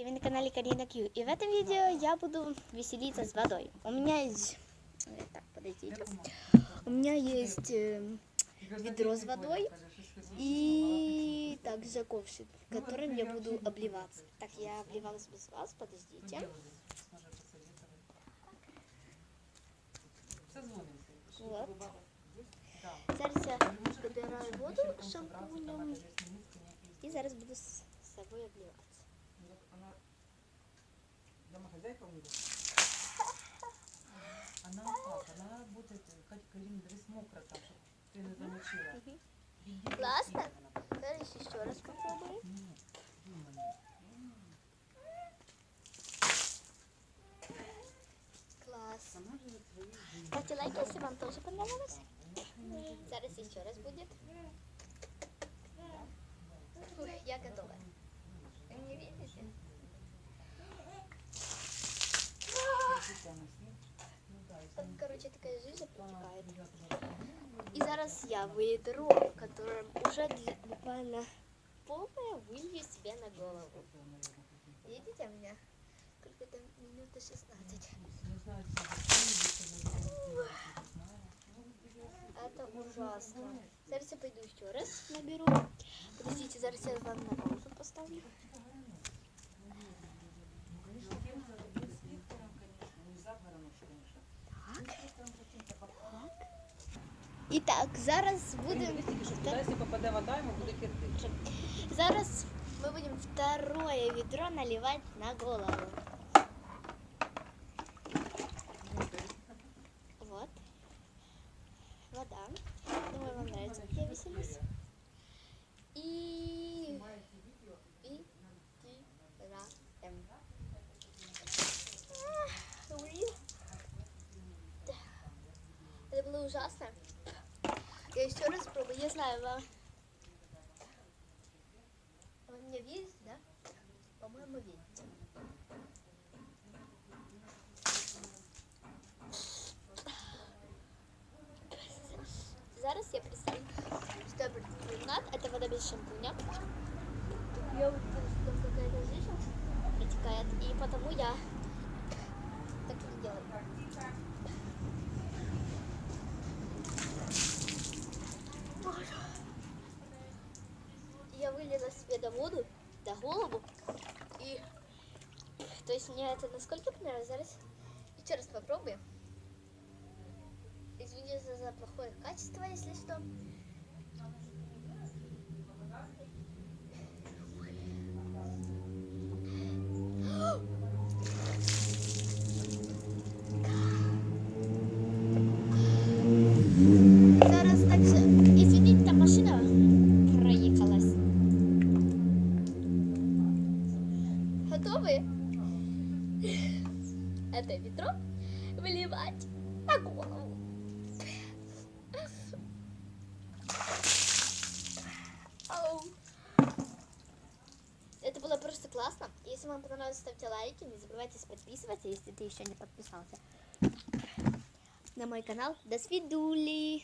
и вы на канале Карина Кью. И в этом видео я буду веселиться с водой. У меня есть... э, Так, подождите. У меня есть э, ведро с водой и также ковшик, которым я буду обливаться. Так, я обливалась без вас, подождите. Вот. Зараз я добираю воду шампунем і зараз буду з собою обливатися. Домохозяйка у него? Она как? Она будет, Катя, Карина, дресс мокро там, чтобы ты не замочила. Классно? иди, она. Зараз ще раз думаю. Класс. Ставьте лайк, если вам тоже понравилось. Зараз еще раз будет. Ой, я готова. Вы не видите? Красиво она с ним. Короче, такая жижа протекает. И зараз я ведро, которым уже для- буквально полное, вылью себе на голову. Видите меня? Сколько там? Минута 16. не знаю, если это не знаю. Это ужасно. Зараз я пойду еще раз наберу. Подождите, зараз я вам на паузу поставлю. І так, зараз. Куди, якщо попаде вода, йому буде кирпич. Зараз мы будем второе ведро наливать на голову. Вот. Вода. Думаю, вам нравится, как я веселюсь. И... И... Это было ужасно. Я еще раз пробую. Я знаю, вам... Вы меня видите, да? По-моему, видите. Зараз я представлю, что предпринимаю. Это вода без шампуня. Я вот там какая-то жижа протекает, и потому я так не делаю. Боже. Я вылила себе до воду, до голову. И то есть мне это насколько понравилось. Еще раз попробуем. Извините за плохое качество, Готовы? Это ведро выливать на голову. Это было просто классно. Если вам понравилось, ставьте лайки. Не забывайте подписываться, если ты еще не подписался на мой канал. До свидули.